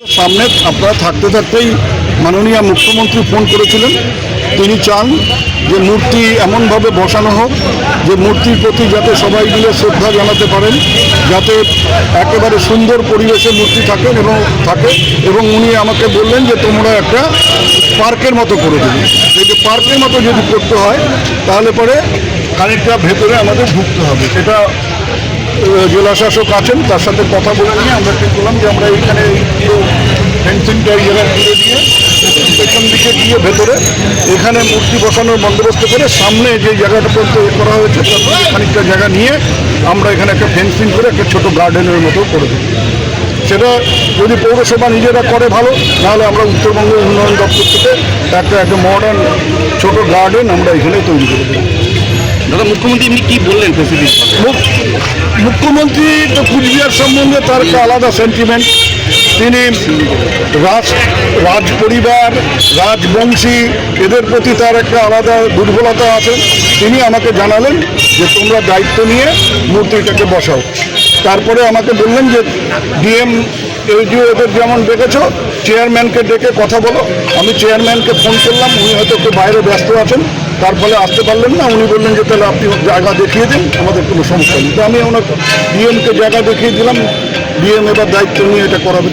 সামনে আপনারা থাকতে থাকতেই মাননীয় মুখ্যমন্ত্রী ফোন করেছিলেন। তিনি চান যে মূর্তি এমনভাবে বসানো হোক, যে মূর্তির প্রতি যাতে সবাই মিলে শ্রদ্ধা জানাতে পারেন, যাতে একেবারে সুন্দর পরিবেশে মূর্তি থাকেন এবং থাকে। এবং উনি আমাকে বললেন যে তোমরা একটা পার্কের মতো করে দেবে। এই যে পার্কের মতো যদি করতে হয়, তাহলে পরে খানিকটা ভেতরে আমাদের ঢুকতে হবে। এটা জেলা শাসক আছেন, তার সাথে কথা বলে নিয়ে আমরা ঠিক করলাম যে আমরা এইখানে ফেন্সিংটা এই জায়গায় তুলে দিয়ে পেছন দিকে গিয়ে ভেতরে এখানে মূর্তি বসানোর বন্দোবস্ত করে সামনে যে জায়গাটা পর্যন্ত করা হয়েছে খানিকটা জায়গা নিয়ে আমরা এখানে একটা ফেন্সিং করে একটা ছোটো গার্ডেনের মতো করে দিই। সেটা যদি পৌরসভা নিজেরা করে ভালো নাহলে আমরা উত্তরবঙ্গ উন্নয়ন দপ্তর থেকে একটা একটা মডার্ন ছোট গার্ডেন আমরা এখানে তৈরি করে দিই দাদা, মুখ্যমন্ত্রী এমনি কি বললেন মুখ্যমন্ত্রী তো কুচবিহার সম্বন্ধে তার একটা আলাদা সেন্টিমেন্ট তিনি রাজ রাজ পরিবার, রাজবংশী, এদের প্রতি তার একটা আলাদা দুর্বলতা আছে। তিনি আমাকে জানালেন যে তোমরা দায়িত্ব নিয়ে মূর্তিটাকে বসাও। তারপরে আমাকে বললেন যে ডিএম যে এদের যেমন ডেকেছো চেয়ারম্যানকে ডেকে কথা বলো। আমি চেয়ারম্যানকে ফোন করলাম, উনি হয়তো একটু বাইরে ব্যস্ত আছেন। তার ফলে আসতে পারলেন না। উনি বললেন যে, তাহলে আপনি জায়গা দেখিয়ে দিন, আমাদের কোনো সমস্যা নেই। তো আমি ওনাকে ডিএমকে জায়গা দেখিয়ে দিলাম। ডিএম এবার দায়িত্ব নিয়ে এটা করাবে।